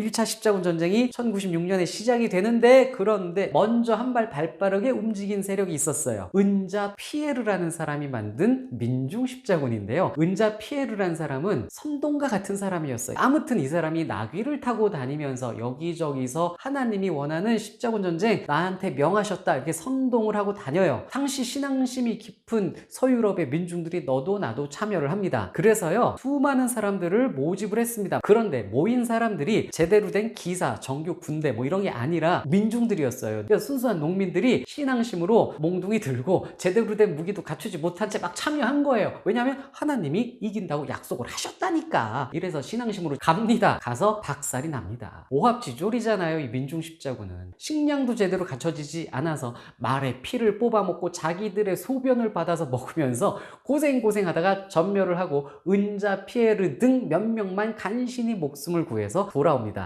1차 십자군 전쟁이 1096년에 시작이 되는데 그런데 먼저 한 발 발빠르게 움직인 세력이 있었어요. 은자 피에르라는 사람이 만든 민중 십자군인데요. 은자 피에르라는 사람은 선동과 같은 사람이었어요. 아무튼 이 사람이 나귀를 타고 다니면서 여기저기서 하나님이 원하는 십자군 전쟁 나한테 명하셨다 이렇게 선동을 하고 다녀요. 당시 신앙심이 깊은 서유럽의 민중들이 너도 나도 참여를 합니다. 그래서요 수많은 사람들을 모집을 했습니다. 그런데 모인 사람들이 제 대로 된 기사, 정규 군대 뭐 이런 게 아니라 민중들이었어요. 그래서 순수한 농민들이 신앙심으로 몽둥이 들고 제대로 된 무기도 갖추지 못한 채 막 참여한 거예요. 왜냐하면 하나님이 이긴다고 약속을 하셨다니까. 이래서 신앙심으로 갑니다. 가서 박살이 납니다. 오합지졸이잖아요. 이 민중 십자군은 식량도 제대로 갖춰지지 않아서 말의 피를 뽑아 먹고 자기들의 소변을 받아서 먹으면서 고생 고생하다가 전멸을 하고 은자 피에르 등 몇 명만 간신히 목숨을 구해서 돌아옵니다.